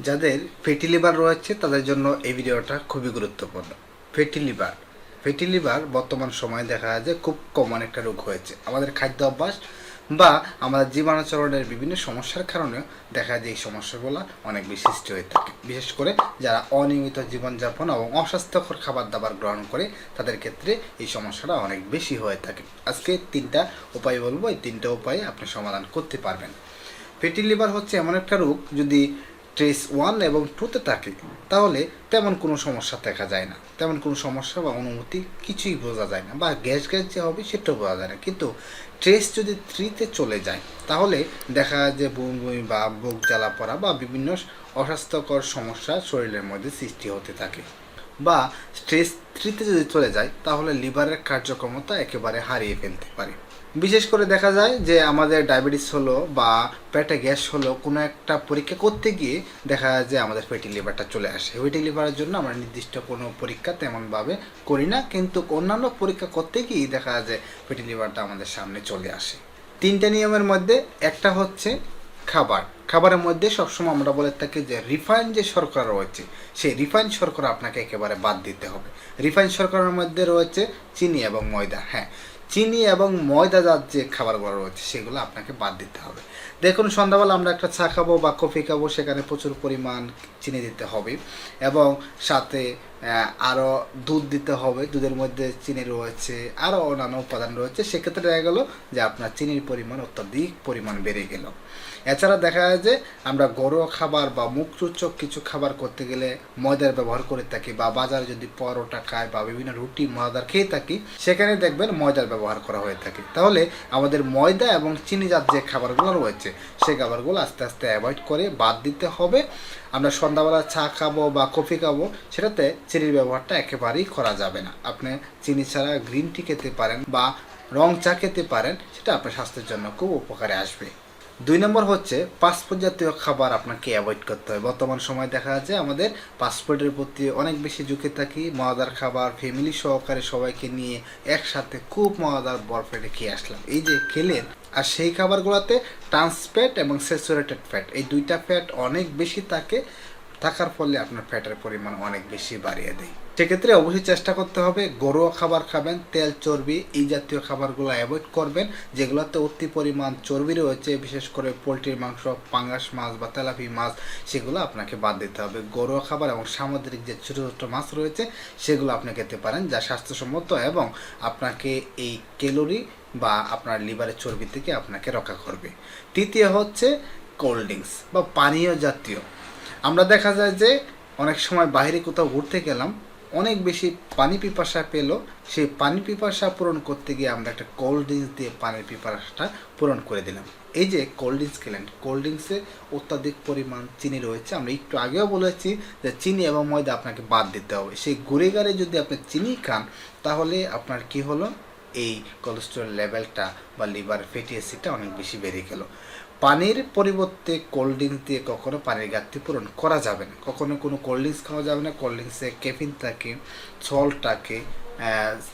যাদের fatty liver রয়েছে, তাদের জন্য এই ভিডিওটা খুবই গুরুত্বপূর্ণ। ফেটি লিভার ফেটি লিভার বর্তমান সময়ে দেখা যায় যে খুব কমন একটা রোগ হয়েছে। আমাদের খাদ্য অভ্যাস বা আমাদের জীবনাচরণের বিভিন্ন সমস্যার কারণে দেখা যায় এই সমস্যাগুলো অনেক বিশিষ্ট হয়ে থাকে। বিশেষ করে যারা অনিয়মিত জীবনযাপন এবং অস্বাস্থ্যকর খাবার দাবার গ্রহণ করে, তাদের ক্ষেত্রে এই সমস্যাটা অনেক বেশি হয়ে থাকে। আজকে তিনটা উপায় বলব। এই তিনটা উপায়ে আপনি সমাধান করতে পারবেন। ফ্যাটি লিভার হচ্ছে এমন একটা রোগ, যদি ট্রেস ওয়ান এবং টুতে থাকে, তাহলে তেমন কোনো সমস্যা দেখা যায় না। তেমন কোনো সমস্যা বা অনুমতি কিছুই বোঝা যায় না বা গ্যাস গ্যাস যে হবে সেটাও বোঝা যায় না। কিন্তু ট্রেস যদি থ্রিতে চলে যায়, তাহলে দেখা যায় যে বমি বা বুক জ্বালা পড়া বা বিভিন্ন অস্বাস্থ্যকর সমস্যা শরীরের মধ্যে সৃষ্টি হতে থাকে। বা স্ট্রেস থ্রিতে যদি চলে যায়, তাহলে লিভারের কার্যক্ষমতা একেবারে হারিয়ে ফেলতে পারে। বিশেষ করে দেখা যায় যে আমাদের ডায়াবেটিস হলো বা পেটে গ্যাস হলো, কোনো একটা পরীক্ষা করতে গিয়ে দেখা যায় যে আমাদের ফেটি লিভারটা চলে আসে। ফেটি লিভারের জন্য আমরা নির্দিষ্ট কোনো পরীক্ষা তেমনভাবে করি না, কিন্তু অন্যান্য পরীক্ষা করতে গিয়ে দেখা যায় যে ফেটি লিভারটা আমাদের সামনে চলে আসে। তিনটা নিয়মের মধ্যে একটা হচ্ছে খাবার। খাবারের মধ্যে সবসময় আমরা বলে থাকি যে রিফাইন যে শর্করা রয়েছে, সেই রিফাইন শর্করা আপনাকে একেবারে বাদ দিতে হবে। রিফাইন শর্করার মধ্যে রয়েছে চিনি এবং ময়দা। হ্যাঁ চিনি এবং ময়দাজাত যে খাবারগুলো রয়েছে, সেগুলো আপনাকে বাদ দিতে হবে। দেখুন, সন্ধ্যাবেলা আমরা একটা চা খাব বা কফি খাব, সেখানে প্রচুর পরিমাণ চিনি দিতে হবে এবং সাথে আরও দুধ দিতে হবে, দুধের মধ্যে চিনি রয়েছে আরও অন্যান্য উপাদান রয়েছে, সেক্ষেত্রে দেখা গেলো যে আপনার চিনির পরিমাণ অত্যাধিক পরিমাণ বেড়ে গেল। এছাড়া দেখা যায় যে আমরা ঘরোয়া খাবার বা মুখরোচক কিছু খাবার করতে গেলে ময়দার ব্যবহার করে থাকি বা বাজারে যদি পরোটা খায় বা বিভিন্ন রুটি, ময়দার খেয়ে থাকি, সেখানে দেখবেন ময়দার ব্যবহার করা হয়ে থাকে। তাহলে আমাদের ময়দা এবং চিনিজাত যে খাবারগুলো রয়েছে সেই খাবারগুলো আস্তে আস্তে অ্যাভয়েড করে বাদ দিতে হবে। আমরা সন্ধ্যাবেলা চা খাব বা কফি খাব, সেটাতে চিনির ব্যবহারটা একেবারেই করা যাবে না। আপনি চিনি ছাড়া গ্রিন টি খেতে পারেন বা রং চা খেতে পারেন, সেটা আপনার স্বাস্থ্যের জন্য খুব উপকারে আসবে। দুই নম্বর হচ্ছে, পাসপোর্ট জাতীয় খাবার আপনাকে অ্যাভয়েড করতে হবে। বর্তমান সময় দেখা যাচ্ছে আমাদের পাসপোর্টের প্রতি অনেক বেশি ঝুঁকে থাকি। মজাদার খাবার ফ্যামিলি সহকারে সবাইকে নিয়ে একসাথে খুব মজাদার বরফেটে খেয়ে আসলাম। এই যে খেলেন, আর সেই খাবারগুলোতে ট্রান্সফ্যাট এবং স্যাচুরেটেড ফ্যাট এই দুইটা ফ্যাট অনেক বেশি থাকে। থাকার ফলে আপনার ফ্যাটের পরিমাণ অনেক বেশি বাড়িয়ে দেয়। সেক্ষেত্রে অবশ্যই চেষ্টা করতে হবে, ঘরোয়া খাবার খাবেন, তেল, চর্বি এই জাতীয় খাবারগুলো অ্যাভয়েড করবেন, যেগুলোতে অতি পরিমাণ চর্বি রয়েছে, বিশেষ করে পোলট্রির মাংস, পাঙ্গাস মাছ বা তেলাপি মাছ, সেগুলো আপনাকে বাদ দিতে হবে। ঘরোয়া খাবার এবং সামুদ্রিক যে ছোটো ছোটো মাছ রয়েছে, সেগুলো আপনি খেতে পারেন, যা স্বাস্থ্যসম্মত এবং আপনাকে এই ক্যালোরি বা আপনার লিভারের চর্বি থেকে আপনাকে রক্ষা করবে। তৃতীয় হচ্ছে কোল্ড ড্রিঙ্কস বা পানীয় জাতীয়। আমরা দেখা যায় যে অনেক সময় বাইরে কোথাও ঘুরতে গেলাম, অনেক বেশি পানি পিপাসা পেল। সেই পানি পিপাসা পূরণ করতে গিয়ে আমরা একটা কোল্ড ড্রিঙ্কস দিয়ে পানির পিপাসাটা পূরণ করে দিলাম। এই যে কোল্ড ড্রিঙ্কস খেলেন কোল্ড ড্রিঙ্কসে অত্যাধিক পরিমাণ চিনি রয়েছে। আমরা একটু আগেও বলেছি যে চিনি এবং ময়দা আপনাকে বাদ দিতে হবে। সেই ঘুরে গাড়ে যদি আপনি চিনি খান, তাহলে আপনার কি হলো? এই কোলেস্ট্রল লেভেলটা বা লিভার ফ্যাটি অ্যাসিডটা অনেক বেশি বেড়ে গেল। পানির পরিবর্তে কোল্ড ড্রিঙ্কস দিয়ে কখনো পানির ঘাটতি পূরণ করা যাবে না। কখনো কোনো কোল্ড ড্রিঙ্কস খাওয়া যাবে না। কোল্ড ড্রিঙ্কসে ক্যাফিন থাকে সল্ট থাকে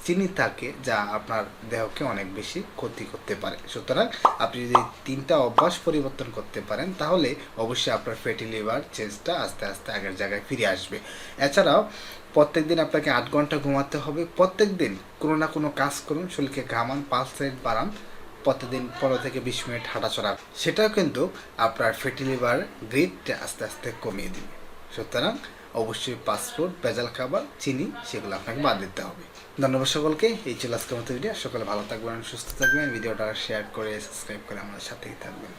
চিনি থাকে, যা আপনার দেহকে অনেক বেশি ক্ষতি করতে পারে। সুতরাং আপনি যদি তিনটা অভ্যাস পরিবর্তন করতে পারেন, তাহলে অবশ্যই আপনার ফ্যাটি লিভার চেঞ্জটা আস্তে আস্তে আগের জায়গায় ফিরে আসবে। এছাড়াও প্রত্যেক দিন আপনাকে আট ঘণ্টা ঘুমাতে হবে। প্রত্যেক দিন কোনো না কোনো কাজ করুন। শরীরকে ঘামান পাঁচ সাইড বাড়ান। প্রতিদিন পনেরো থেকে বিশ মিনিট হাঁটাচড়া সেটাও কিন্তু আপনার ফ্যাটি লিভার গ্রিডটা আস্তে আস্তে কমিয়ে দিবে। সুতরাং অবশ্যই পাসপোর্ট, ভেজাল খাবার, চিনি, সেগুলো আপনাকে বাদ দিতে হবে। ধন্যবাদ সকলকে, এই ছিল আজকের মতো ভিডিও সকলে ভালো থাকবেন, সুস্থ থাকবেন। ভিডিওটা শেয়ার করে সাবস্ক্রাইব করে আমাদের সাথেই থাকবেন।